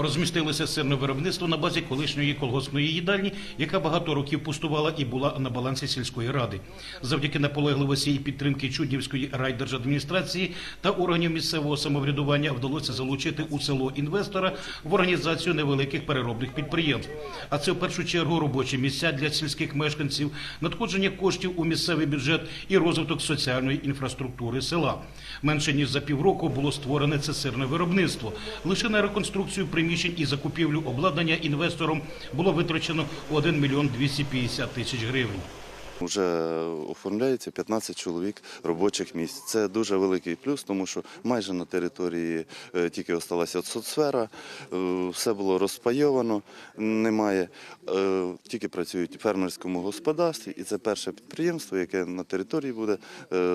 Розмістилося сирне виробництво на базі колишньої колгоспної їдальні, яка багато років пустувала і була на балансі сільської ради. Завдяки наполегливості і підтримки Чуднівської райдержадміністрації та органів місцевого самоврядування вдалося залучити у село інвестора в організацію невеликих переробних підприємств. А це в першу чергу робочі місця для сільських мешканців, надходження коштів у місцевий бюджет і розвиток соціальної інфраструктури села. Менше ніж за півроку було створене це сирне виробництво. Лише на реконструкцію приміщень і закупівлю обладнання інвестором було витрачено 1 мільйон 250 тисяч гривень. Вже оформляється 15 чоловік робочих місць. Це дуже великий плюс, тому що майже на території е, тільки осталася соцсфера, е, все було розпайовано, немає. е, Тільки працюють в фермерському господарстві, і це перше підприємство, яке на території буде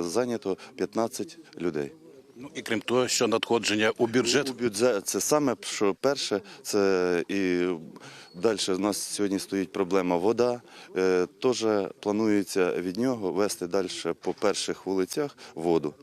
зайнято 15 людей. Ну і крім того, що надходження у бюджет У бюджет це саме що перше, це і далі у нас сьогодні стоїть проблема вода. Е, Теж планується від нього вести далі по перших вулицях воду.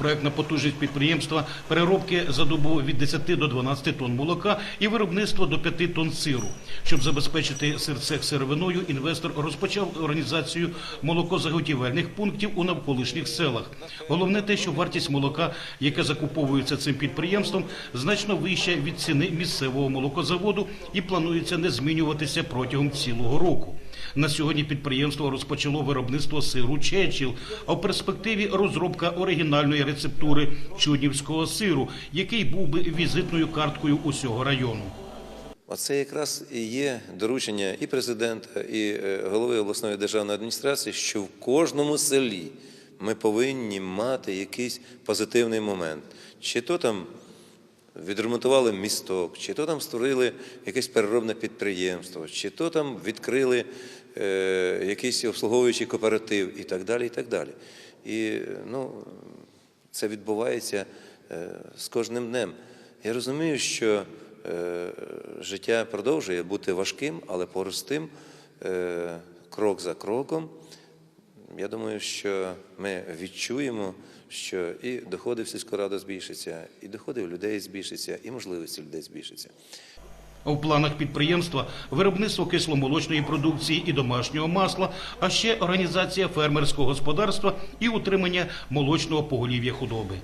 Проектна потужність підприємства переробки за добу від 10 до 12 тонн молока і виробництво до 5 тонн сиру. Щоб забезпечити сирцех сировиною, інвестор розпочав організацію молокозаготівельних пунктів у навколишніх селах. Головне те, що вартість молока, яке закуповується цим підприємством, значно вища від ціни місцевого молокозаводу і планується не змінюватися протягом цілого року. На сьогодні підприємство розпочало виробництво сиру Чечіл, а в перспективі розробка оригінальної рецептури чуднівського сиру, який був би візитною карткою усього району. Оце якраз і є доручення і президента, і е, голови обласної державної адміністрації, що в кожному селі ми повинні мати якийсь позитивний момент. Чи то там відремонтували місток, чи то там створили якесь переробне підприємство, чи то там відкрили е, якийсь обслуговуючий кооператив і так далі. І так далі. І ну, це відбувається е, з кожним днем. Я розумію, що е, життя продовжує бути важким, але поруч з тим, е, крок за кроком, я думаю, що ми відчуємо, що і доходи в сільську раду збільшаться, і доходи у людей збільшаться, і можливості людей збільшаться. У планах підприємства виробництво кисломолочної продукції і домашнього масла, а ще організація фермерського господарства і утримання молочного поголів'я худоби.